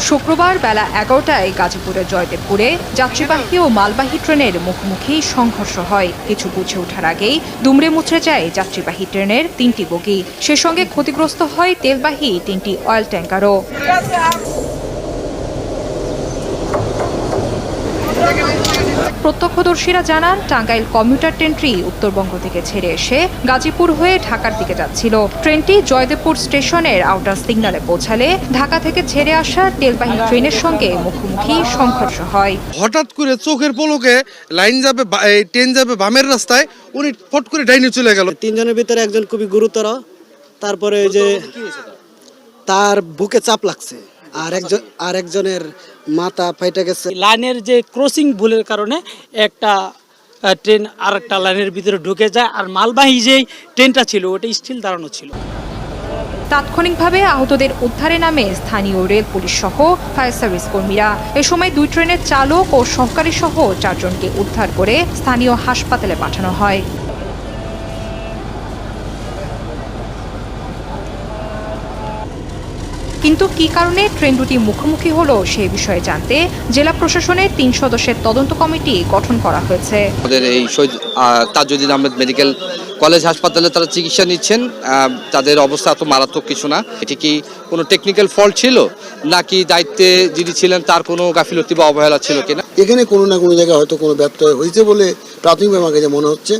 শুক্রবার বেলা এগারোটায় গাজীপুরের জয়দেবপুরে যাত্রীবাহী ও মালবাহী ট্রেনের মুখোমুখি সংঘর্ষ হয়। কিছু বুঝে ওঠার আগেই দুমড়ে মুচড়ে যায় যাত্রীবাহী ট্রেনের তিনটি বগি। সে সঙ্গে ক্ষতিগ্রস্ত হয় তেলবাহী তিনটি অয়েল ট্যাঙ্কারও। প্রত্যক্ষদর্শীরা জানান টাঙ্গাইল কমিউটার ট্রেনটি উত্তরবঙ্গ থেকে ছেড়ে এসে গাজীপুর হয়ে ঢাকার দিকে যাচ্ছিল। ট্রেনটি জয়দেবপুর স্টেশনের আউটার সিগন্যালে পৌঁছালে ঢাকা থেকে ছেড়ে আসা তেলবাহী ট্রেনের সঙ্গে মুখোমুখি সংঘর্ষ হয়। হঠাৎ করে চোখের পলকে লাইন যাবে বা- ট্রেন যাবে বামের রাস্তায় উনি ফট করে ডাইনে চলে গেল। তিনজনের ভিতরে একজন খুবই গুরুতর তারপরে ওই যে তার বুকে চাপ লাগছে। আর একজন আর একজনের মাথা ফাইটে গেছে। লাইনের যে ক্রসিং ভুলের কারণে একটা ট্রেন আর একটা লাইনের ভিতরে ঢুকে যায়। আর মালবাহী যেই ট্রেনটা ছিল ওটা স্টিল দাঁড়ানো ছিল। তাৎক্ষণিকভাবে আহতদের উদ্ধারে নামে স্থানীয় রেল পুলিশ সহ ফায়ার সার্ভিস কর্মীরা। এ সময় দুই ট্রেনের চালক ও সহকারী সহ চারজনকে উদ্ধার করে স্থানীয় হাসপাতালে পাঠানো হয়। কিন্তু কী কারণে ট্রেন দুটি মুখোমুখি হলো সে বিষয়ে জানতে জেলা প্রশাসনের তিন সদস্যের তদন্ত কমিটি গঠন করা হয়েছে। আমাদের এই শহীদ আহ, তাজউদ্দিন আহমেদ মেডিকেল কলেজ হাসপাতালে তারা চিকিৎসা নিচ্ছেন তাদের অবস্থা এত মারাত্মক কিছু না। এটি কি কোনো টেকনিক্যাল ফল্ট ছিল? নাকি দায়িত্বে যিনি ছিলেন তার কোনো গাফিলতি বা অবহেলা ছিল কিনা? এখানে কোনো না কোনো জায়গায় হয়তো কোনো ব্যত্যয় হয়েছে বলে প্রাথমিকভাবে আমার কাছে মনে হচ্ছে।